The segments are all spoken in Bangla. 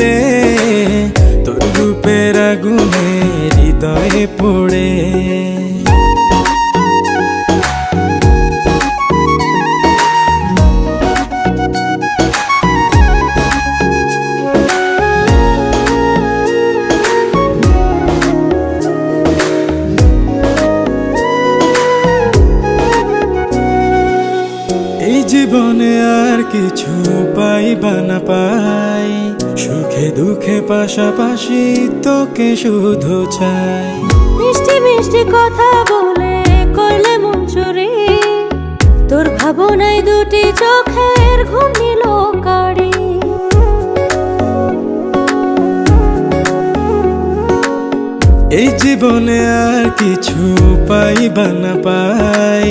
রে তোর হৃদয়ে পড়ে। এই জীবনে আর কিছু পাইবা না পাই সুখে দুঃখে পাশাপাশি তোকে শুধু চাই। মিষ্টি মিষ্টি কথা বলে করলে মন চুরি তোর ভাবনায় দুটি চোখের ঘুম নিল কারি এই জীবনে আর কিছু পাইবা না পাই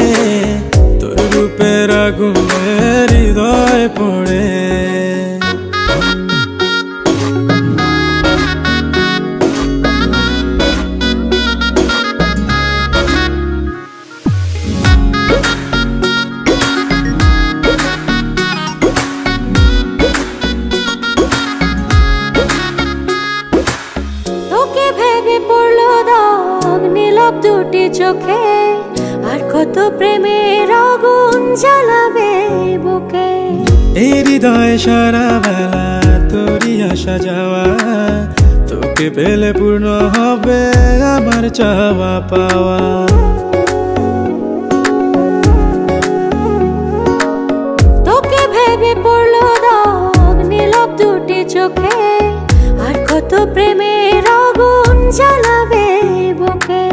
আগুনে হৃদয় পড়ে দুটি চোখে। আর কত প্রেমের আগুন জ্বালাবে বুকে। এই হৃদয় সারা বেলা তোরই আসা যাওয়া তোকে পেলে পূর্ণ হবে আমার চাওয়া পাওয়া। তোকে ভেবে পড়ল দাগ নীলব দুটি চোখে আর কত প্রেমের আগুন জ্বালাবে বুকে।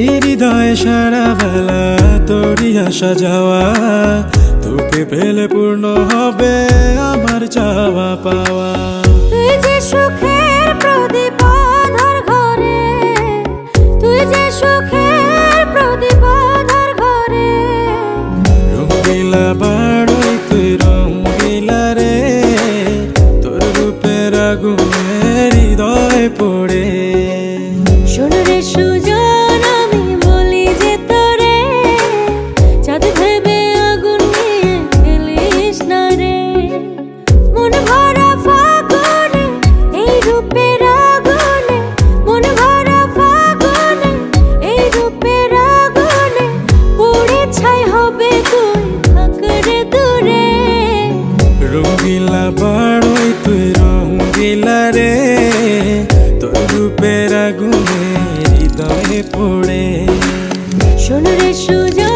এই হৃদয় সারা বেলা আসা যাওয়া তোকে পেলে পূর্ণ হবে আমার চাওয়া পাওয়া। তুই যে সুখের প্রদীপ আধার ঘরে তুই যে সুখের প্রদীপ আধার ঘরে। রঙ্গিলা বাড়ই তুই রঙ্গিলা রে তোর রূপের আগুনে হৃদয় পড়ে। হৃদয়ে শোন রে সুজন